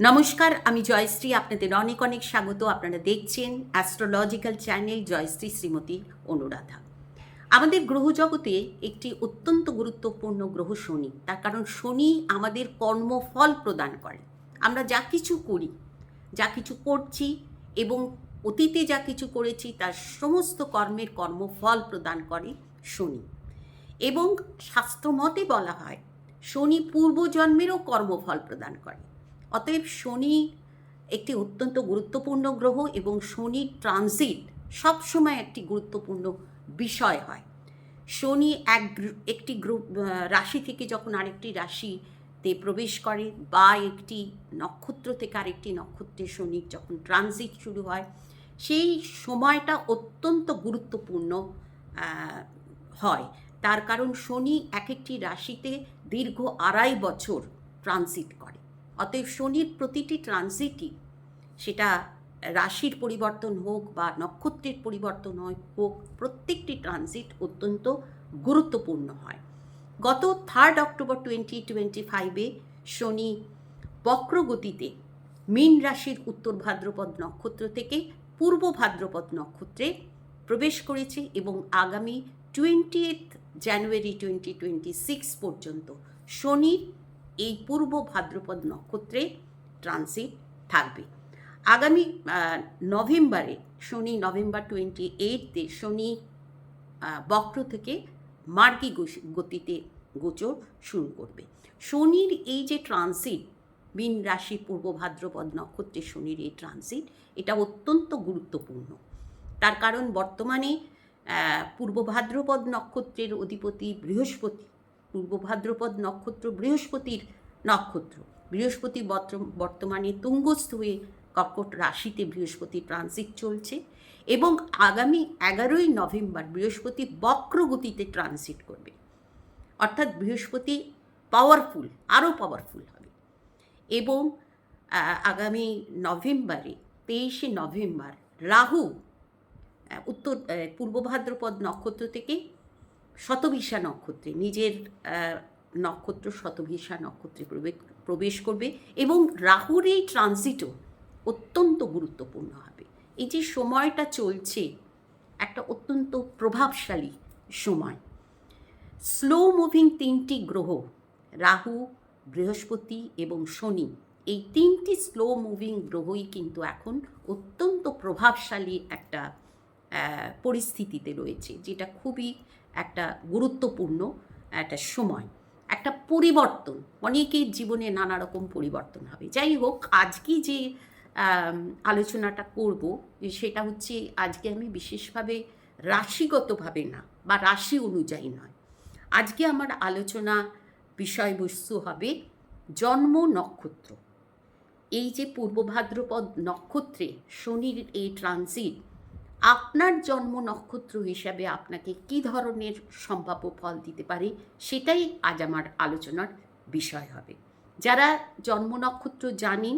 নমস্কার, আমি জয়শ্রী, আপনাদের অনেক অনেক স্বাগত। আপনারা দেখছেন অ্যাস্ট্রোলজিক্যাল চ্যানেল জয়শ্রী শ্রীমতী অনুরাধা। আমাদের গ্রহজগতে একটি অত্যন্ত গুরুত্বপূর্ণ গ্রহ শনি। তার কারণ শনি আমাদের কর্মফল প্রদান করে। আমরা যা কিছু করি, যা কিছু করছি এবং অতীতে যা কিছু করেছি, তার সমস্ত কর্মের কর্মফল প্রদান করে শনি। এবং শাস্ত্রমতে বলা হয়, শনি পূর্বজন্মেরও কর্মফল প্রদান করে। অতএব শনি একটি অত্যন্ত গুরুত্বপূর্ণ গ্রহ এবং শনি ট্রানজিট সবসময় একটি গুরুত্বপূর্ণ বিষয় হয়। শনি এক একটি গ্রুপ রাশি থেকে যখন আরেকটি রাশিতে প্রবেশ করে বা একটি নক্ষত্র থেকে আরেকটি নক্ষত্রে শনি যখন ট্রানজিট শুরু হয়, সেই সময়টা অত্যন্ত গুরুত্বপূর্ণ হয়। তার কারণ শনি এক একটি রাশিতে দীর্ঘ আড়াই বছর ট্রানজিট করে। অতএব শনির প্রতিটি ট্রানজিটই সেটা রাশির পরিবর্তন হোক বা নক্ষত্রের পরিবর্তন হোক, প্রত্যেকটি ট্রানজিট অত্যন্ত গুরুত্বপূর্ণ হয়। গত থার্ড অক্টোবর টোয়েন্টি টোয়েন্টি ফাইভে শনি বক্রগতিতে মীন রাশির উত্তর ভাদ্রপদ নক্ষত্র থেকে পূর্ব ভাদ্রপদ নক্ষত্রে প্রবেশ করেছে এবং আগামী twenty January twenty twenty six পর্যন্ত শনির এই পূর্ব ভাদ্রপদ নক্ষত্রে ট্রানজিট থাকবে। আগামী নভেম্বরে, শনি নভেম্বর টোয়েন্টি এইটতে শনি বক্র থেকে মার্কি গতিতে গোচর শুরু করবে। শনির এই যে ট্রানজিট মীন রাশি পূর্ব ভাদ্রপদ নক্ষত্রে শনির এই ট্রানজিট এটা অত্যন্ত গুরুত্বপূর্ণ। তার কারণ বর্তমানে পূর্ব ভাদ্রপদ নক্ষত্রের অধিপতি বৃহস্পতি পূর্ব ভাদ্রপদ নক্ষত্র বৃহস্পতির নক্ষত্র। বৃহস্পতি বর্ত- বর্তমানে তুঙ্গস্থ হয়ে কর্কট রাশিতে বৃহস্পতি ট্রানজিট চলছে এবং আগামী এগারোই নভেম্বর বৃহস্পতি বক্র গতিতে ট্রানজিট করবে। অর্থাৎ বৃহস্পতি পাওয়ারফুল আরও পাওয়ারফুল হবে। এবং আগামী নভেম্বরে, তেইশে নভেম্বর রাহু উত্তর পূর্ব ভাদ্রপদ নক্ষত্র থেকে শতভিসা নক্ষত্রে, নিজের নক্ষত্র শতভিসা নক্ষত্রে প্রবে- প্রবেশ করবে এবং রাহুর এই ট্রানজিটও অত্যন্ত গুরুত্বপূর্ণ হবে। এই যে সময়টা চলছে, একটা অত্যন্ত প্রভাবশালী সময়। স্লো মুভিং তিনটি গ্রহ, রাহু, বৃহস্পতি এবং শনি, এই তিনটি স্লো মুভিং গ্রহই কিন্তু এখন অত্যন্ত প্রভাবশালী একটা পরিস্থিতিতে রয়েছে, যেটা খুবই একটা গুরুত্বপূর্ণ একটা সময়, একটা পরিবর্তন। অনেকের জীবনে নানা রকম পরিবর্তন হবে। যাই হোক, আজকে যে আলোচনাটা করব, সেটা হচ্ছে আজকে আমি বিশেষভাবে রাশিগতভাবে না, বা রাশি অনুযায়ী নয়। আজকে আমার আলোচনা বিষয়বস্তু হবে জন্ম নক্ষত্র। এই যে পূর্ব ভাদ্রপদ নক্ষত্রে শনির এই ট্রানজিট আপনার জন্ম নক্ষত্র হিসাবে আপনাকে কি ধরনের সম্ভাব্য ফল দিতে পারে সেটাই আজ আমার আলোচনার বিষয় হবে। যারা জন্ম নক্ষত্র জানেন,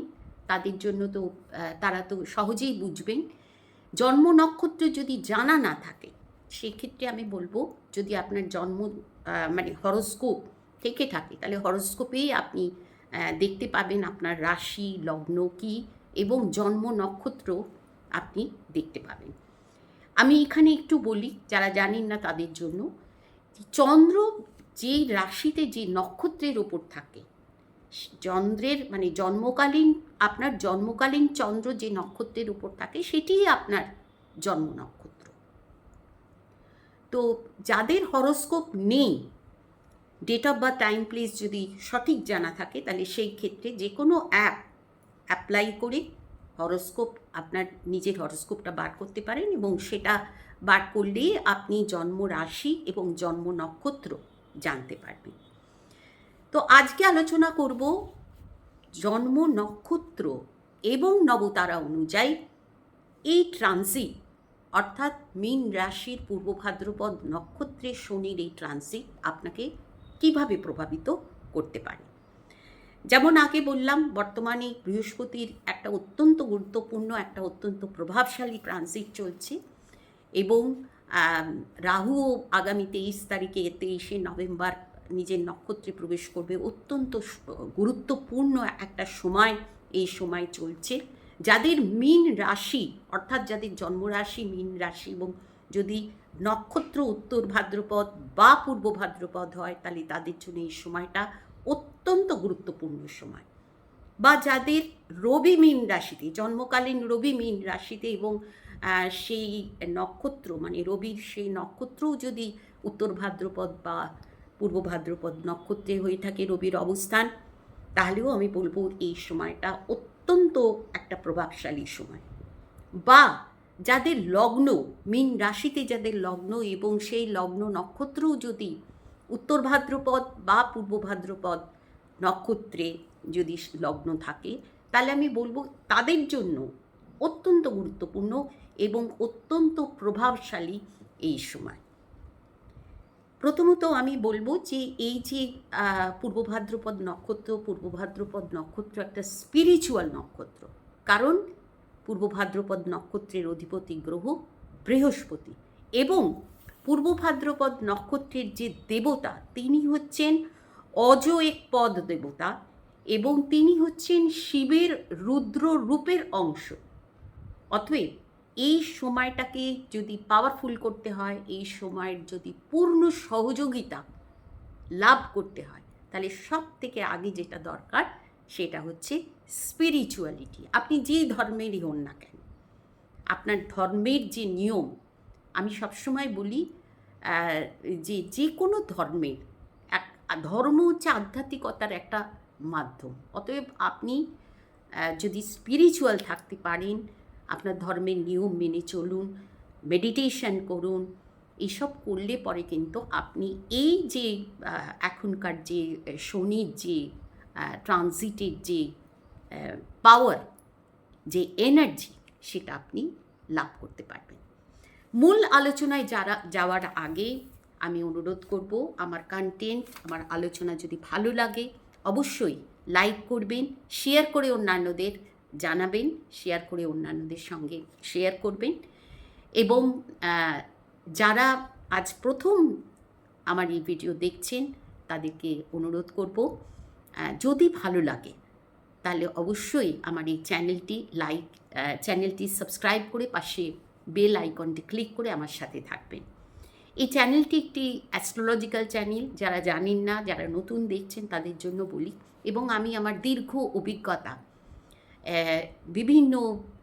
তাদের জন্য তো তারা তো সহজেই বুঝবেন। জন্ম নক্ষত্র যদি জানা না থাকে, সেক্ষেত্রে আমি বলব, যদি আপনার জন্ম মানে হরস্কোপ থেকে থাকে, তাহলে হরস্কোপেই আপনি দেখতে পাবেন আপনার রাশি, লগ্ন কী এবং জন্ম নক্ষত্র আপনি দেখতে পাবেন। আমি এখানে একটু বলি, যারা জানেন না তাদের জন্য চন্দ্র যেই রাশিতে যে নক্ষত্রের ওপর থাকে, চন্দ্রের মানে জন্মকালীন, আপনার জন্মকালীন চন্দ্র যে নক্ষত্রের উপর থাকে, সেটিই আপনার জন্ম নক্ষত্র। তো যাদের হরস্কোপ নেই ডেট অফ বা টাইম প্লেস যদি সঠিক জানা থাকে, তাহলে সেই ক্ষেত্রে যে কোনো অ্যাপ অ্যাপ্লাই করে হরস্কোপ, আপনার নিজের হরস্কোপটা বার করতে পারেন এবং সেটা বার করলেই আপনি জন্ম রাশি এবং জন্ম নক্ষত্র জানতে পারবেন। তো আজকে আলোচনা করব জন্ম নক্ষত্র এবং নবতারা অনুযায়ী এই ট্রানজিট অর্থাৎ মীন রাশির পূর্ব ভাদ্রপদ নক্ষত্রের শনির এই ট্রানজিট আপনাকে কীভাবে প্রভাবিত করতে পারে। যেমন আগে বললাম, বর্তমানে বৃহস্পতির একটা অত্যন্ত গুরুত্বপূর্ণ, একটা অত্যন্ত প্রভাবশালী ট্রানজিট চলছে এবং রাহুও আগামী তেইশ তারিখে, তেইশে নভেম্বর নিজের নক্ষত্রে প্রবেশ করবে। অত্যন্ত গুরুত্বপূর্ণ একটা সময় এই সময় চলছে। যাদের মীন রাশি, অর্থাৎ যাদের জন্মরাশি মীন রাশি এবং যদি নক্ষত্র উত্তর ভাদ্রপদ বা পূর্ব ভাদ্রপদ হয়, তাহলে তাদের জন্য এই সময়টা অত্যন্ত গুরুত্বপূর্ণ সময়। বা যাদের রবি মীন রাশিতে, জন্মকালীন রবি মীন রাশিতে এবং সেই নক্ষত্র মানে রবির সেই নক্ষত্রও যদি উত্তর ভাদ্রপদ বা পূর্ব ভাদ্রপদ নক্ষত্রে হয়ে থাকে রবির অবস্থান, তাহলেও আমি বলব এই সময়টা অত্যন্ত একটা প্রভাবশালী সময়। বা যাদের লগ্ন, মীন রাশিতে যাদের লগ্ন এবং সেই লগ্ন নক্ষত্রও যদি উত্তর ভাদ্রপদ বা পূর্ব ভাদ্রপদ নক্ষত্রে যদি লগ্ন থাকে, তাহলে আমি বলব তাদের জন্য অত্যন্ত গুরুত্বপূর্ণ এবং অত্যন্ত প্রভাবশালী এই সময়। প্রথমত আমি বলব যে এই যে পূর্ব ভাদ্রপদ নক্ষত্র, পূর্ব ভাদ্রপদ নক্ষত্র একটা স্পিরিচুয়াল নক্ষত্র। কারণ পূর্ব ভাদ্রপদ নক্ষত্রের অধিপতি গ্রহ বৃহস্পতি এবং পূর্ব ভাদ্রপদ নক্ষত্রের যে দেবতা, তিনি হচ্ছেন অজ এক পদ দেবতা এবং তিনি হচ্ছেন শিবের রুদ্র রূপের অংশ। অতএব এই সময়টাকে যদি পাওয়ারফুল করতে হয়, এই সময়ের যদি পূর্ণ সহযোগিতা লাভ করতে হয়, তাহলে সব থেকে আগে যেটা দরকার, সেটা হচ্ছে স্পিরিচুয়ালিটি আপনি যেই ধর্মেরই হন না কেন, আপনার ধর্মের যে নিয়ম আমি সবসময় বলি যে যে কোনো ধর্মের এক, ধর্ম হচ্ছে আধ্যাত্মিকতার একটা মাধ্যম। অতএব আপনি যদি স্পিরিচুয়াল থাকতে পারেন, আপনার ধর্মের নিয়ম মেনে চলুন মেডিটেশন করুন, এসব করলে পরে কিন্তু আপনি এই যে এখনকার যে শনির যে ট্রানজিটের যে পাওয়ার যে এনার্জি সেটা আপনি লাভ করতে পারবেন মূল আলোচনায় যারা, যাওয়ার আগে আমি অনুরোধ করব, আমার কন্টেন্ট আমার আলোচনা যদি ভালো লাগে, অবশ্যই লাইক করবেন শেয়ার করে অন্যান্যদের জানাবেন শেয়ার করে অন্যান্যদের সঙ্গে শেয়ার করবেন। এবং যারা আজ প্রথম আমার এই ভিডিও দেখছেন, তাদেরকে অনুরোধ করব যদি ভালো লাগে, তাহলে অবশ্যই আমার এই চ্যানেলটি লাইক চ্যানেলটি সাবস্ক্রাইব করে পাশে বেল আইকনটি ক্লিক করে আমার সাথে থাকবেন। এই চ্যানেলটি একটি অ্যাস্ট্রোলজিক্যাল চ্যানেল যারা জানেন না, যারা নতুন দেখছেন তাদের জন্য বলি। এবং আমি আমার দীর্ঘ অভিজ্ঞতা বিভিন্ন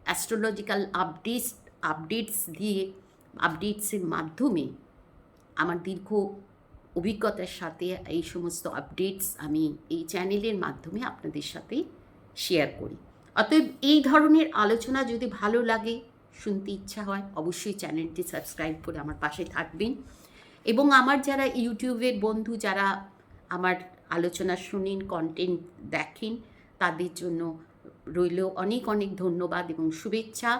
অ্যাস্ট্রোলজিক্যাল আপডেটস আপডেটস দিয়ে আপডেটসের মাধ্যমে আমার দীর্ঘ অভিজ্ঞতার সাথে এই সমস্ত আপডেটস আমি এই চ্যানেলের মাধ্যমে আপনাদের সাথে শেয়ার করি। অতএব এই ধরনের আলোচনা যদি ভালো লাগে শুনতে ইচ্ছা হয়, অবশ্যই চ্যানেলটি সাবস্ক্রাইব করে আমার পাশে থাকবেন। এবং আমার যারা ইউটিউবের বন্ধু, যারা আমার আলোচনা শুনেন কন্টেন্ট দেখেন, তাদের জন্য রইল অনেক অনেক ধন্যবাদ এবং শুভেচ্ছা।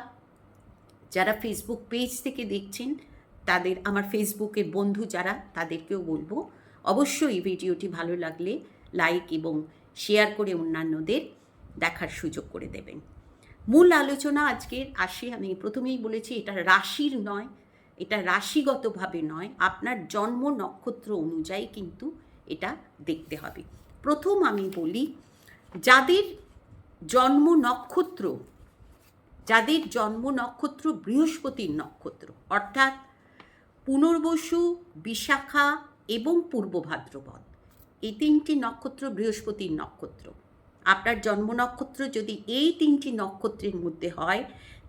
যারা ফেসবুক পেজ থেকে দেখছেন, তাদের, আমার ফেসবুকের বন্ধু যারা, তাদেরকেও বলব, অবশ্যই ভিডিওটি ভালো লাগলে লাইক এবং শেয়ার করে অন্যান্যদের দেখার সুযোগ করে দেবেন। মূল আলোচনা আজকের আসি, আমি প্রথমেই বলেছি এটা রাশির নয়, এটা রাশিগতভাবে নয়, আপনার জন্ম নক্ষত্র অনুযায়ী কিন্তু এটা দেখতে হবে। প্রথম আমি বলি, যাদের জন্ম নক্ষত্র, যাদের জন্ম নক্ষত্র বৃহস্পতির নক্ষত্র, অর্থাৎ পুনর্বসু, বিশাখা এবং পূর্ব ভাদ্রপদ এই তিনটি নক্ষত্র বৃহস্পতির নক্ষত্র। আপনার জন্ম নক্ষত্র যদি এই তিনটি নক্ষত্রের মধ্যে হয়,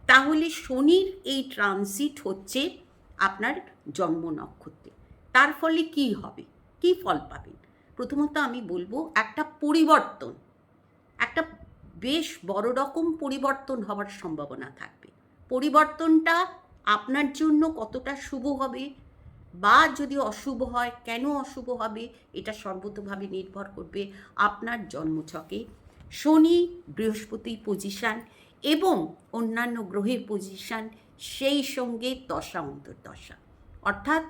তাহলে শনির এই ট্রানজিট হচ্ছে আপনার জন্ম নক্ষত্রে। তার ফলে কি হবে? কি ফল পাবেন? প্রথমত আমি বলব একটা পরিবর্তন। একটা বেশ বড় রকম পরিবর্তন হওয়ার সম্ভাবনা থাকবে। পরিবর্তনটা আপনার জন্য কতটা শুভ হবে বা যদি অশুভ হয়, কেন অশুভ হবে, এটা সর্বতভাবে নির্ভর করবে আপনার জন্মছকে শনি, বৃহস্পতি পজিশান এবং অন্যান্য গ্রহের পজিশান সেই সঙ্গে দশা, অন্তর্দশা। অর্থাৎ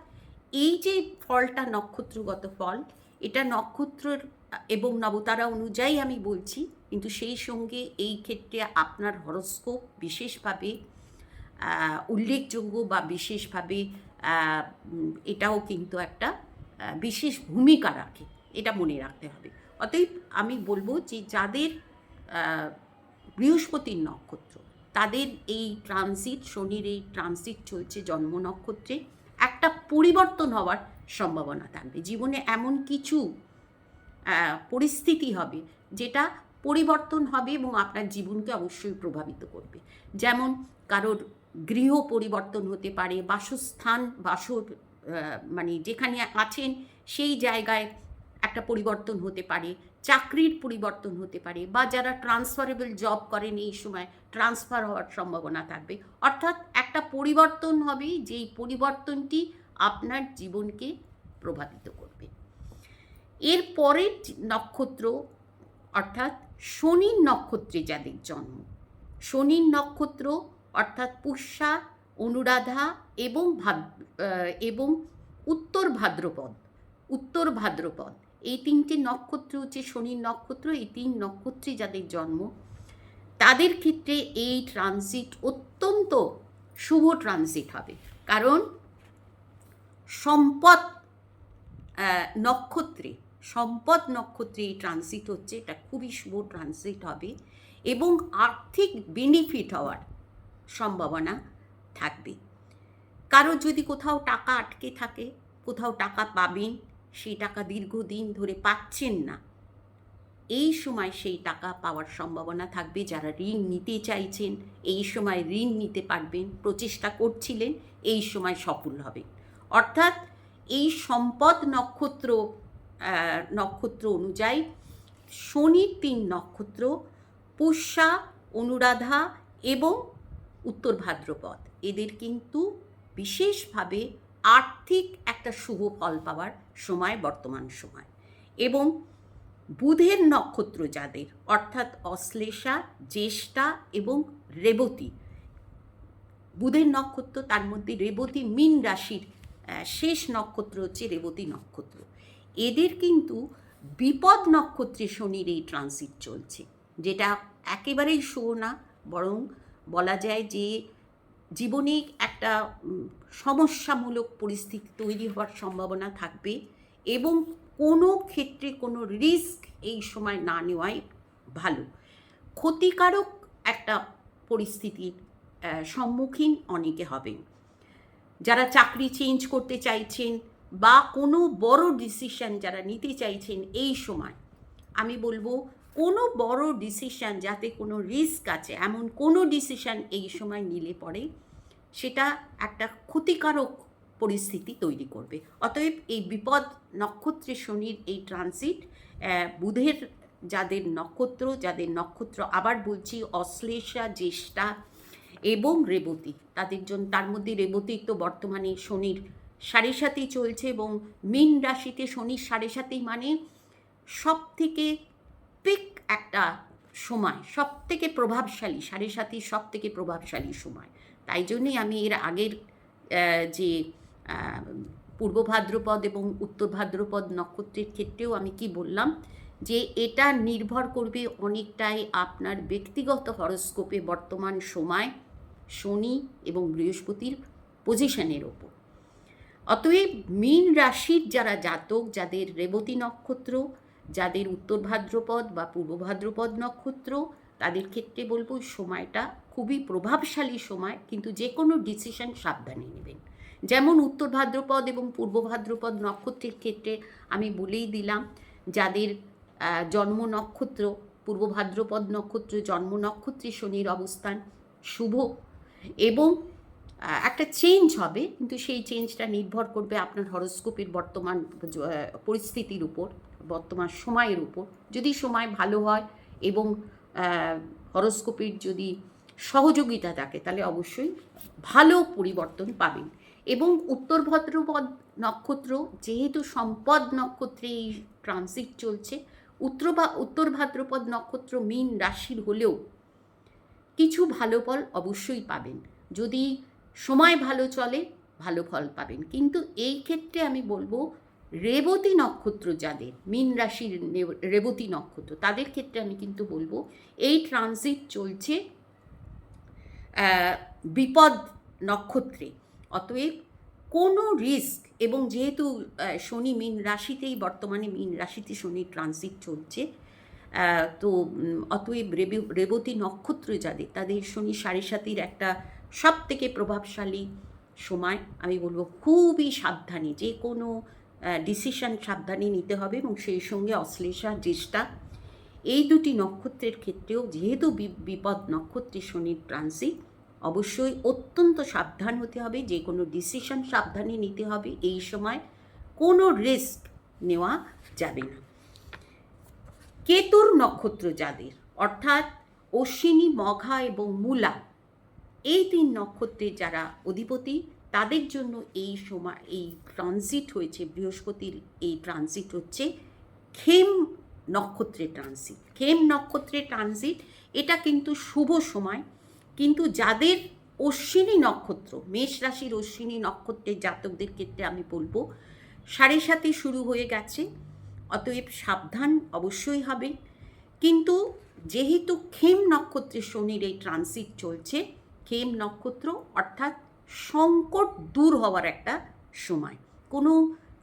এই যে ফলটা নক্ষত্রগত ফল, এটা নক্ষত্রের এবং নবতারা অনুযায়ী আমি বলছি, কিন্তু সেই সঙ্গে এই ক্ষেত্রে আপনার হরস্কোপ বিশেষভাবে উল্লেখযোগ্য বা বিশেষভাবে এটাও কিন্তু একটা বিশেষ ভূমিকা রাখে। এটা মনে রাখতে হবে। অতএব আমি বলব যে যাদের বৃহস্পতির নক্ষত্র, তাদের এই ট্রানজিট শনির এই ট্রানজিট চলছে জন্ম নক্ষত্রে, একটা পরিবর্তন হওয়ার সম্ভাবনা থাকবে। জীবনে এমন কিছু পরিস্থিতি হবে যেটা পরিবর্তন হবে এবং আপনার জীবনকে অবশ্যই প্রভাবিত করবে। যেমন কারোর গৃহ পরিবর্তন হতে পারে, বাসস্থান, বাসর মানে যেখানে আছেন সেই জায়গায় পরিবর্তন হতে পারে, চাকরির পরিবর্তন হতে পারে বা যারা ট্রান্সফারেবল জব করেন এই সময় ট্রান্সফার হওয়ার সম্ভাবনা থাকবে। অর্থাৎ একটা পরিবর্তন হবে যেই পরিবর্তনটি আপনার জীবনকে প্রভাবিত করবে। এর পরের নক্ষত্র অর্থাৎ শনির নক্ষত্রে যাদের জন্ম, শনির নক্ষত্র অর্থাৎ পুষ্যা, অনুরাধা এবং ভাদ এবং উত্তর ভাদ্রপদ উত্তর ভাদ্রপদ এই তিনটে নক্ষত্র হচ্ছে শনির নক্ষত্র, এই তিন নক্ষত্রে যাদের জন্ম, তাদের ক্ষেত্রে এই ট্রানজিট অত্যন্ত শুভ ট্রানজিট হবে। কারণ সম্পদ নক্ষত্রে সম্পদ নক্ষত্রে এই ট্রানজিট হচ্ছে, এটা খুবই শুভ ট্রানজিট হবে এবং আর্থিক বেনিফিট হওয়ার সম্ভাবনা থাকবে। কারও যদি কোথাও টাকা আটকে থাকে, কোথাও টাকা পাবেন সেই টাকা দীর্ঘদিন ধরে পাচ্ছেন না। এই সময় সেই টাকা পাওয়ার সম্ভাবনা থাকবে, যারা ঋণ নিতে চাইছেন, এই সময় ঋণ নিতে পারবেন, প্রচেষ্টা করছিলেন, এই সময় সফল হবে অর্থাৎ এই সম্পদ নক্ষত্র নক্ষত্র অনুযায়ী শনির তিন নক্ষত্র, পুষ্যা, অনুরাধা এবং উত্তর ভাদ্রপদ। এদের কিন্তু বিশেষভাবে আর্থিক একটা শুভ ফল পাওয়ার সময়, বর্তমান সময়। এবং বুধের নক্ষত্র যাদের, অর্থাৎ অশ্লেষা, জ্যেষ্ঠা এবং রেবতী, বুধের নক্ষত্র তার মধ্যে রেবতী মিন রাশির শেষ নক্ষত্র হচ্ছে রেবতী নক্ষত্র। এদের কিন্তু বিপদ নক্ষত্রে শনির এই ট্রানজিট চলছে, যেটা একেবারেই শুভ না, বরং বলা যায় যে জীবনে একটা সমস্যামূলক পরিস্থিতি তৈরি হওয়ার সম্ভাবনা থাকবে এবং কোনো ক্ষেত্রে কোনো রিস্ক এই সময় না নেওয়াই ভালো। ক্ষতিকারক একটা পরিস্থিতির সম্মুখীন অনেকে হবেন। যারা চাকরি চেঞ্জ করতে চাইছেন বা কোনো বড় ডিসিশন যারা নিতে চাইছেন এই সময়, আমি বলব কোনো বড় ডিসিশান যাতে কোনো রিস্ক আছে, এমন কোনো ডিসিশান এই সময় নিলে পরে সেটা একটা ক্ষতিকারক পরিস্থিতি তৈরি করবে। অতএব এই বিপদ নক্ষত্রে শনির এই ট্রানজিট বুধের যাদের নক্ষত্র যাদের নক্ষত্র আবার বলছি অশ্লেষা, জ্যেষ্ঠা এবং রেবতী, তাদের জন্য তার মধ্যে রেবতী তো বর্তমানে শনির সাড়ে সাথেই চলছে এবং মীন রাশিতে শনির সাড়ে সাথেই মানে সব থেকে পিক একটা সময় সব থেকে প্রভাবশালী, সাড়ে সাথী সব থেকে প্রভাবশালী সময়। তাই জন্যই আমি এর আগের যে পূর্ব ভাদ্রপদ এবং উত্তর ভাদ্রপদ নক্ষত্রের ক্ষেত্রেও আমি কি বললাম, যে এটা নির্ভর করবে অনেকটাই আপনার ব্যক্তিগত হরস্কোপে বর্তমান সময়, শনি এবং বৃহস্পতির পজিশনের ওপর। অতএব মীন রাশির যারা জাতক, যাদের রেবতী নক্ষত্র যাদের উত্তর ভাদ্রপদ বা পূর্ব ভাদ্রপদ নক্ষত্র, তাদের ক্ষেত্রে বলব সময়টা খুবই প্রভাবশালী সময়, কিন্তু যে কোনো ডিসিশন সাবধানে নেবেন। যেমন উত্তর ভাদ্রপদ এবং পূর্ব ভাদ্রপদ নক্ষত্রের ক্ষেত্রে আমি বলেই দিলাম, যাদের জন্ম নক্ষত্র, পূর্ব ভাদ্রপদ নক্ষত্র, জন্ম নক্ষত্রে শনির অবস্থান শুভ এবং একটা চেঞ্জ হবে, কিন্তু সেই চেঞ্জটা নির্ভর করবে আপনার হরস্কোপের বর্তমান পরিস্থিতির উপর। বর্তমান সময়ের উপর। যদি সময় ভালো হয় এবং হরস্কোপের যদি সহযোগিতা থাকে, তাহলে অবশ্যই ভালো পরিবর্তন পাবেন। এবং উত্তর ভদ্রপদ নক্ষত্র, যেহেতু সম্পদ নক্ষত্রে এই ট্রানজিট চলছে, উত্তর উত্তর ভাদ্রপদ নক্ষত্র মীন রাশির হলেও কিছু ভালো ফল অবশ্যই পাবেন। যদি সময় ভালো চলে, ভালো ফল পাবেন। কিন্তু এই ক্ষেত্রে আমি বলব রেবতী নক্ষত্র যাদের, মীন রাশির রেবতী নক্ষত্র, তাদের ক্ষেত্রে আমি কিন্তু বলব, এই ট্রানজিট চলছে বিপদ নক্ষত্রে। অতএব কোনো রিস্ক এবং যেহেতু শনি মীন রাশিতেই, বর্তমানে মীন রাশিতে শনি ট্রানজিট চলছে তো অতএব রেবে- রেবতী নক্ষত্র যাদের, তাদের শনি সাড়ে সাতির একটা সব থেকে প্রভাবশালী সময়। আমি বলব খুবই সাবধানে, যে কোনো ডিসিশন সাবধানে নিতে হবে এবং সেই সঙ্গে অশ্লেষা, জ্যেষ্ঠা এই দুটি নক্ষত্রের ক্ষেত্রেও যেহেতু বিপদ নক্ষত্রে শনির ট্রানজিট অবশ্যই অত্যন্ত সাবধান হতে হবে, যে কোনো ডিসিশন সাবধানে নিতে হবে, এই সময় কোনো রিস্ক নেওয়া যাবে না। কেতুর নক্ষত্র যাদের, অর্থাৎ অশ্বিনী, মঘা এবং মূলা, এই তিন নক্ষত্রের যারা অধিপতি তাদের জন্য এই সময়, এই ট্রানজিট হয়েছে, বৃহস্পতির এই ট্রানজিট হচ্ছে খেম নক্ষত্রের ট্রানজিট খেম নক্ষত্রের ট্রানজিট এটা কিন্তু শুভ সময়। কিন্তু যাদের অশ্বিনী নক্ষত্র, মেষ রাশির অশ্বিনী নক্ষত্রের জাতকদের ক্ষেত্রে আমি বলব, সাড়ে সাতে শুরু হয়ে গেছে, অতএব সাবধান অবশ্যই হবে। কিন্তু যেহেতু খেম নক্ষত্রে শনির এই ট্রানজিট চলছে, খেম নক্ষত্র অর্থাৎ সংকট দূর হওয়ার একটা সময়। কোনো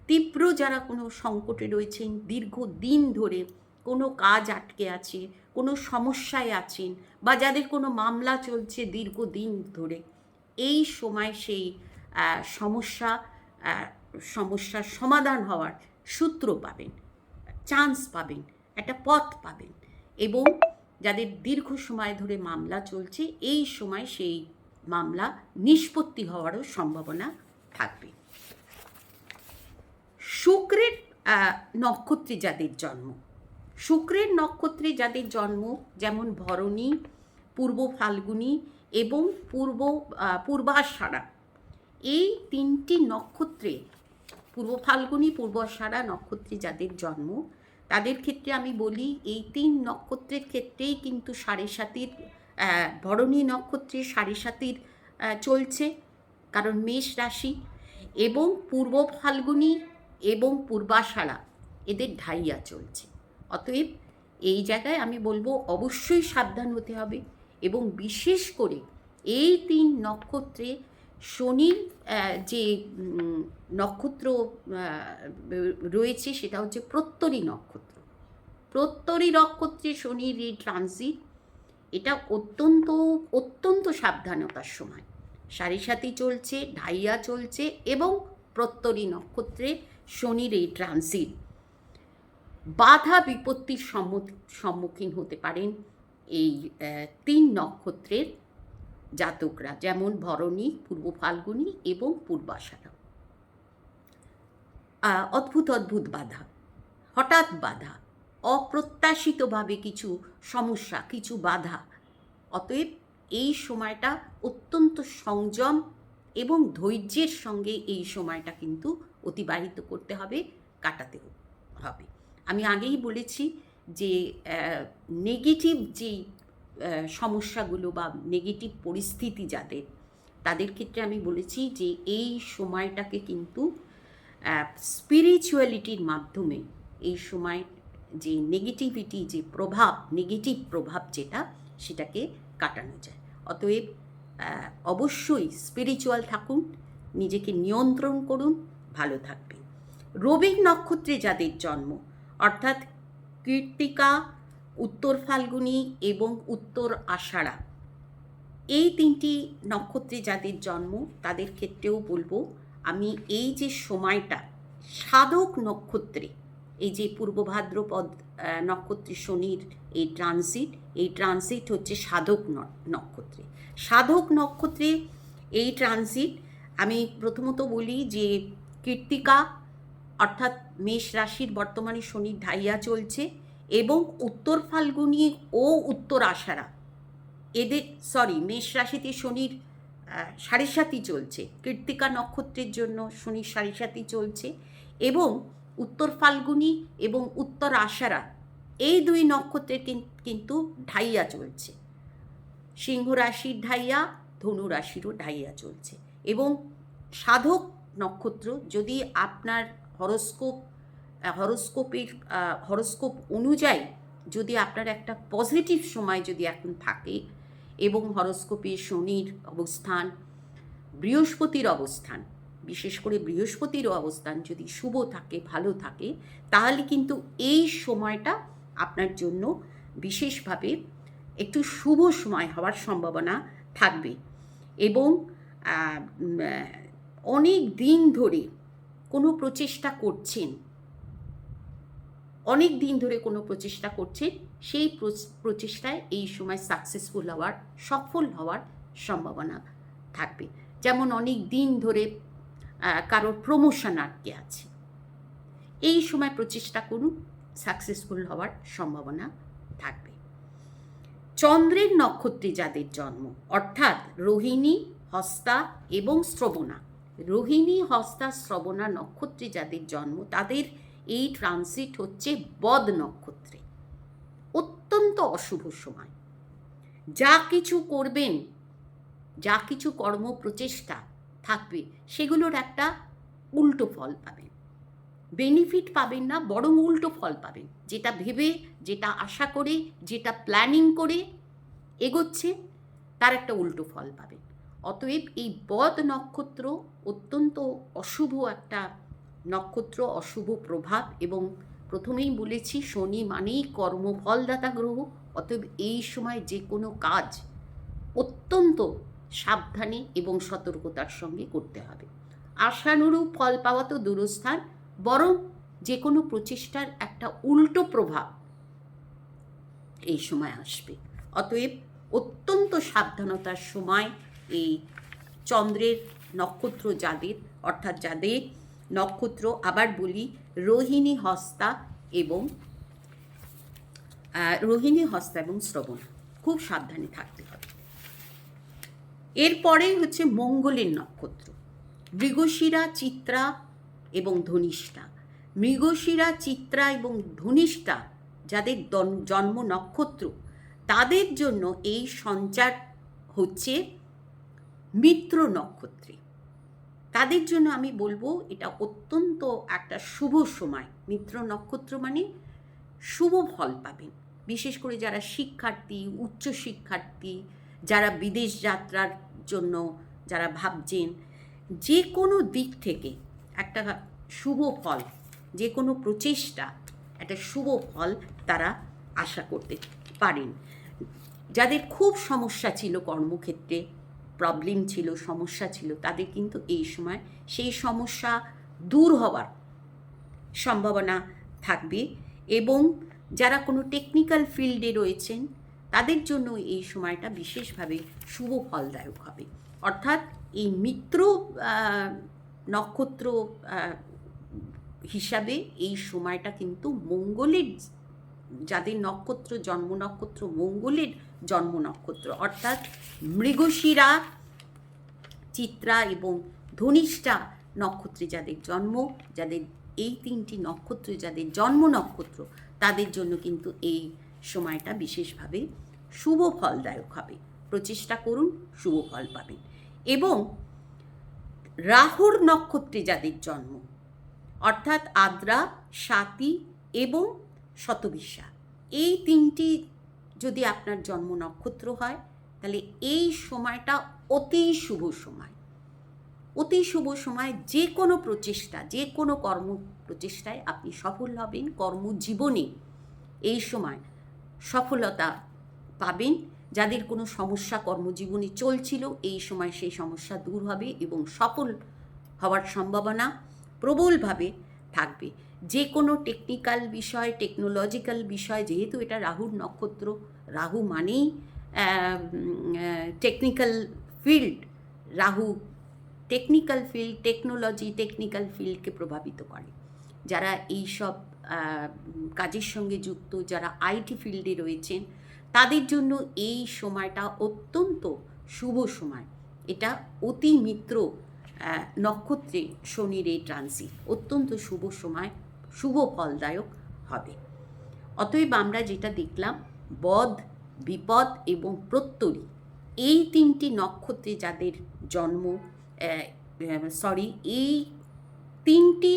তীব্র যারা কোনো সংকটে রয়েছেন, দীর্ঘদিন ধরে কোনো কাজ আটকে আছে, কোনো সমস্যায় আছেন বা যাদের কোনো মামলা চলছে দীর্ঘদিন ধরে, এই সময় সেই সমস্যা সমস্যার সমাধান হওয়ার সূত্র পাবেন, চান্স পাবেন, একটা পথ পাবেন এবং যাদের দীর্ঘ সময় ধরে মামলা চলছে, এই সময় সেই মামলা নিষ্পত্তি হওয়ারও সম্ভাবনা থাকবে। শুক্রের নক্ষত্রে যাদের জন্ম। শুক্রের নক্ষত্রে যাদের জন্ম, যেমন ভরণী, পূর্ব ফাল্গুনী এবং পূর্ব পূর্বাষাঢ়া, এই তিনটি নক্ষত্রে, পূর্ব ফাল্গুনী, পূর্বাষাঢ়া নক্ষত্রে যাদের জন্ম, তাদের ক্ষেত্রে আমি বলি এই তিন নক্ষত্রের ক্ষেত্রেই কিন্তু সাড়ে সাতির ভরণী নক্ষত্রে সাড়ে সাতির চলছে। কারণ মেষ রাশি এবং পূর্ব ফাল্গুনী এবং পূর্বাষাঢ়া এদের ঢাইয়া চলছে। অতএব এই জায়গায় আমি বলব, অবশ্যই সাবধান হতে হবে এবং বিশেষ করে এই তিন নক্ষত্রে শনির যে নক্ষত্র রয়েছে সেটা হচ্ছে প্রত্যরী নক্ষত্র। প্রত্যরী নক্ষত্রে শনির এই ট্রানজিট এটা অত্যন্ত অত্যন্ত সাবধানতার সময়। সাড়ে সাথে চলছে, ঢাইয়া চলছে এবং প্রত্যরী নক্ষত্রে শনির এই ট্রানজিট বাধা বিপত্তির সম্মুখীন হতে পারেন এই তিন নক্ষত্রের জাতকরা, যেমন ভরণী, পূর্ব ফাল্গুনী এবং পূর্বাষাঢ়া। অদ্ভুত অদ্ভুত বাধা, হঠাৎ বাধা। অপ্রত্যাশিতভাবে কিছু সমস্যা কিছু বাধা। অতএব এই সময়টা অত্যন্ত সংযম এবং ধৈর্যের সঙ্গে এই সময়টা কিন্তু অতিবাহিত করতে হবে কাটাতে হবে। আমি আগেই বলেছি যে নেগেটিভ যে আহ, সমস্যাগুলো বা নেগেটিভ পরিস্থিতি যাদের তাদের ক্ষেত্রে আমি বলেছি যে এই সময়টাকে কিন্তু স্পিরিচুয়ালিটির মাধ্যমে এই সময় যে নেগেটিভিটি যে প্রভাব নেগেটিভ প্রভাব যেটা, সেটাকে কাটানো যায়। অতএব অবশ্যই স্পিরিচুয়াল থাকুন, নিজেকে নিয়ন্ত্রণ করুন, ভালো থাকবেন। রবির নক্ষত্রে যাদের জন্ম, অর্থাৎ কীর্তিকা উত্তর ফাল্গুনী এবং উত্তর আষাঢ়া, এই তিনটি নক্ষত্রে যাদের জন্ম, তাদের ক্ষেত্রেও বলব, আমি এই যে সময়টা, সাধক নক্ষত্রে এই যে পূর্ব ভাদ্রপদ নক্ষত্রে শনির এই ট্রানজিট এই ট্রানজিট হচ্ছে সাধক নক্ষত্রে। সাধক নক্ষত্রে এই ট্রানজিট আমি প্রথমত বলি যে কীর্তিকা অর্থাৎ মেষ রাশির বর্তমানে শনির ঢাইয়া চলছে এবং উত্তর ফাল্গুনী ও উত্তর আষাঢ়া এদের সরি মেষ রাশিতে শনির সাড়ে চলছে। কৃত্তিকা নক্ষত্রের জন্য শনির সাড়ে চলছে এবং উত্তর ফাল্গুনি এবং উত্তর আষাঢ়া, এই দুই নক্ষত্রের কিন- কিন্তু ঢাইয়া চলছে। সিংহ রাশির ঢাইয়া, ধনু রাশিরও ঢাইয়া চলছে এবং সাধক নক্ষত্র যদি আপনার হরস্কোপ হরস্কোপের হরস্কোপ অনুযায়ী যদি আপনার একটা পজিটিভ সময় যদি এখন থাকে এবং হরস্কোপে শনির অবস্থান, বৃহস্পতির অবস্থান বিশেষ করে বৃহস্পতির অবস্থান যদি শুভ থাকে, ভালো থাকে, তাহলে কিন্তু এই সময়টা আপনার জন্য বিশেষভাবে একটু শুভ সময় হওয়ার সম্ভাবনা থাকবে। এবং অনেক দিন ধরে কোনো প্রচেষ্টা করছেন, অনেক দিন ধরে কোনো প্রচেষ্টা করছেন, সেই প্রচেষ্টায় এই সময় সাকসেসফুল হওয়ার, সফল হওয়ার সম্ভাবনা থাকবে। যেমন অনেক দিন ধরে কারোর প্রমোশন আটকে আছে। এই সময় প্রচেষ্টা করুন সাকসেসফুল হওয়ার সম্ভাবনা থাকবে। চন্দ্রের নক্ষত্রে যাদের জন্ম, অর্থাৎ রোহিণী, হস্তা এবং শ্রবণা, রোহিণী, হস্তা, শ্রবণা নক্ষত্রে যাদের জন্ম, তাদের এই ট্রানজিট হচ্ছে বদ নক্ষত্রে। অত্যন্ত অশুভ সময়। যা কিছু করবেন, যা কিছু কর্ম, প্রচেষ্টা থাকবে, সেগুলোর একটা উল্টো ফল পাবেন। বেনিফিট পাবেন না, বরং উল্টো ফল পাবেন। যেটা ভেবে, যেটা আশা করে, যেটা প্ল্যানিং করে এগোচ্ছে, তার একটা উল্টো ফল পাবেন। অতএব এই বদ নক্ষত্র অত্যন্ত অশুভ একটা নক্ষত্র, অশুভ প্রভাব এবং প্রথমেই বলেছি, শনি মানেই কর্মফলদাতা গ্রহ। অতএব এই সময় যে কোনো কাজ অত্যন্ত সাবধানে এবং সতর্কতার সঙ্গে করতে হবে। আশানুরূপ ফল পাওয়া তো দূরস্থান, বরং যে কোনো প্রচেষ্টার একটা উল্টো প্রভাব এই সময় আসবে। অতএব অত্যন্ত সাবধানতার সময় এই চন্দ্রের নক্ষত্র যাদের, অর্থাৎ যাদের নক্ষত্র, আবার বলি রোহিণী হস্তা এবং রোহিণী হস্তা এবং শ্রবণ। খুব সাবধানে থাকতে হবে এরপরে হচ্ছে মঙ্গলের নক্ষত্র। মৃগশিরা, চিত্রা এবং ধনিষ্ঠা। মৃগশিরা, চিত্রা এবং ধনিষ্ঠা যাদের জন্ম নক্ষত্র, তাদের জন্য এই সঞ্চার হচ্ছে মিত্র নক্ষত্রে। তাদের জন্য আমি বলব, এটা অত্যন্ত একটা শুভ সময়। মিত্র নক্ষত্র মানে শুভ ফল পাবেন। বিশেষ করে যারা শিক্ষার্থী উচ্চ শিক্ষার্থী যারা বিদেশ যাত্রার জন্য যারা ভাবছেন, যে কোনো দিক থেকে একটা শুভ ফল, যে কোনো প্রচেষ্টা, একটা শুভ ফল তারা আশা করতে পারেন। যাদের খুব সমস্যা ছিল কর্মক্ষেত্রে প্রবলেম ছিল, সমস্যা ছিল, তাদের কিন্তু এই সময় সেই সমস্যা দূর হওয়ার সম্ভাবনা থাকবে এবং যারা কোনো টেকনিক্যাল ফিল্ডে রয়েছেন তাদের জন্য এই সময়টা বিশেষভাবে শুভ ফলদায়ক হবে। অর্থাৎ এই মিত্র নক্ষত্র হিসাবে এই সময়টা কিন্তু মঙ্গলের, যাদের নক্ষত্র জন্ম নক্ষত্র, মঙ্গলের জন্ম নক্ষত্র। অর্থাৎ মৃগশিরা, চিত্রা এবং ধনিষ্ঠা নক্ষত্রে যাদের জন্ম, যাদের এই তিনটি নক্ষত্র যাদের জন্ম নক্ষত্র, তাদের জন্য কিন্তু এই সময়টা বিশেষভাবে শুভ ফলদায়ক হবে। প্রচেষ্টা করুন, শুভ ফল পাবেন। এবং রাহুর নক্ষত্রে যাদের জন্ম, অর্থাৎ আদ্রা, সাতি এবং শতবিশা, এই তিনটি যদি আপনার জন্ম নক্ষত্র হয়, তাহলে এই সময়টা অতি শুভ সময়। অতি শুভ সময় যে কোনো প্রচেষ্টা, যে কোনো কর্ম প্রচেষ্টায় আপনি সফল হবেন, কর্মজীবনে এই সময় সফলতা পাবেন। যাদের কোনো সমস্যা কর্মজীবনে চলছিল, এই সময় সেই সমস্যা দূর হবে এবং সফল হওয়ার সম্ভাবনা প্রবলভাবে থাকবে। যে কোনো টেকনিক্যাল বিষয় টেকনোলজিক্যাল বিষয়, যেহেতু এটা রাহুর নক্ষত্র, রাহু মানেই technical field Rahu technical field technology technical ফিল্ডকে প্রভাবিত করে। যারা এই সব কাজের সঙ্গে যুক্ত, যারা আইটি ফিল্ডে রয়েছেন তাদের জন্য এই সময়টা অত্যন্ত শুভ সময়। এটা অতি মিত্র নক্ষত্রে শনির এই ট্রানজিট অত্যন্ত শুভ সময়, শুভ ফলদায়ক হবে। অতএব আমরা যেটা দেখলাম বধ বিপদ এবং প্রত্যরী এই তিনটি নক্ষত্রে যাদের জন্ম সরি এই তিনটি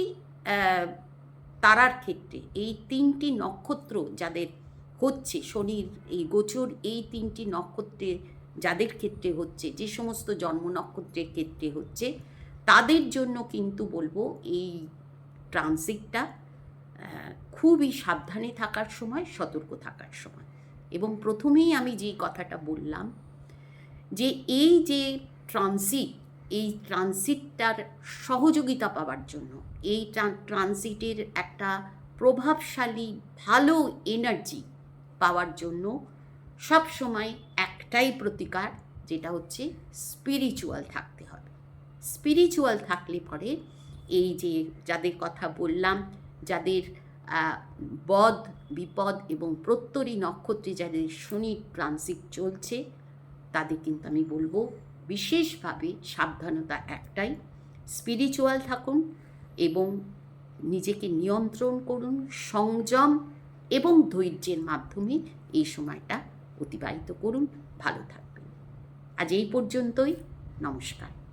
তারার ক্ষেত্রে, এই তিনটি নক্ষত্র যাদের হচ্ছে, শনির এই গোচর, এই তিনটি নক্ষত্রে যাদের ক্ষেত্রে হচ্ছে, যে সমস্ত জন্ম নক্ষত্রের ক্ষেত্রে হচ্ছে, তাদের জন্য কিন্তু বলব এই ট্রানজিটটা খুবই সাবধানে থাকার সময়, সতর্ক থাকার সময়। এবং প্রথমেই আমি যে কথাটা বললাম, যে এই যে ট্রানজিট, এই ট্রানজিটটার সহযোগিতা পাওয়ার জন্য, এই ট্রানজিটের একটা প্রভাবশালী, ভালো এনার্জি পাওয়ার জন্য সব সময় একটাই প্রতিকার, যেটা হচ্ছে স্পিরিচুয়াল থাকতে হবে। স্পিরিচুয়াল থাকলে পরে এই যে যাদের কথা বললাম, যাদের বদ, বিপদ এবং প্রত্যরী নক্ষত্রে যাদের শনি ট্রানজিট চলছে, তাদের কিন্তু আমি বলব বিশেষভাবে সাবধানতা একটাই। স্পিরিচুয়াল থাকুন এবং নিজেকে নিয়ন্ত্রণ করুন, সংযম এবং ধৈর্যের মাধ্যমে এই সময়টা অতিবাহিত করুন। ভালো থাকবেন। আজ এই পর্যন্তই। নমস্কার।